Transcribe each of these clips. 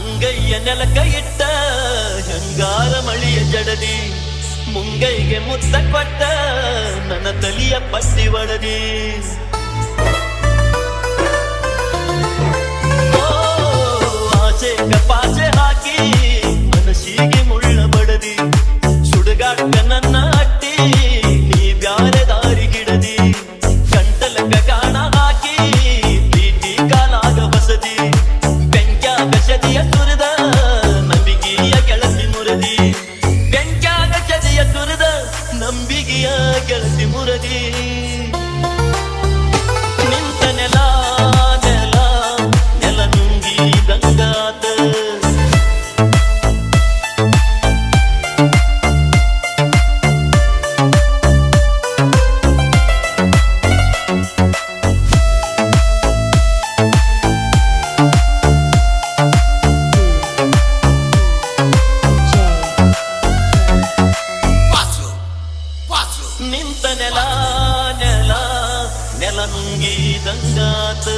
ಅಂಗೈಯ ನೆಲಕ ಇಟ್ಟ ಹೆಂಗಾರ ಮಳಿಯ ಜಡದಿ ಮುಂಗೈಗೆ ಮುತ್ತ ಕೊಟ್ಟ ನನ್ನ ತಲಿಯ ಪಟ್ಟಿ ಒಡದಿ. నెల నెల నెల నుంగి దంగాతు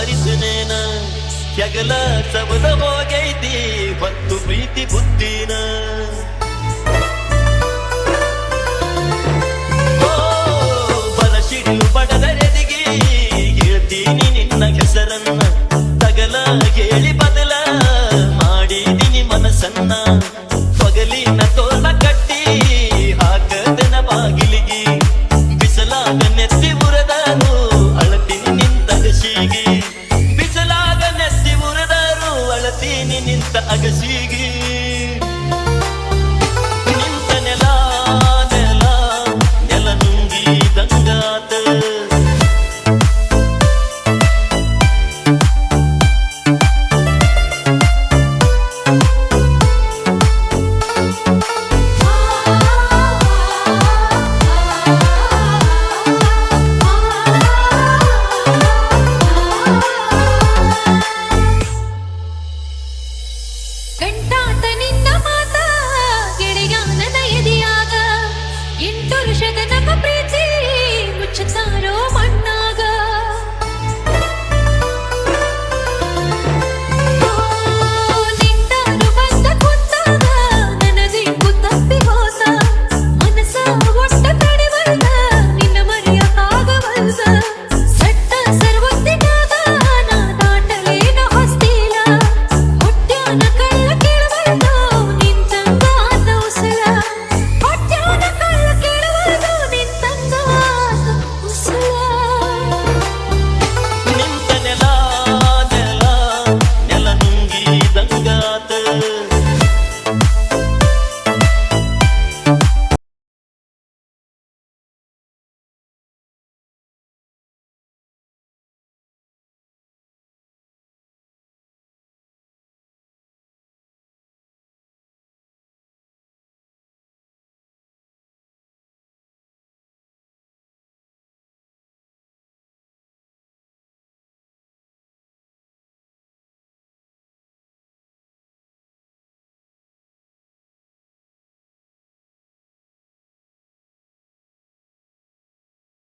ಸ್ಮರಿಸುನೇನ ಜಗಲ ಸಬಲ ಹೋಗೈತಿ ಮತ್ತು ಪ್ರೀತಿ ಬುದ್ಧಿನ ನಿಂತ ಅಗಸಿಗೆ.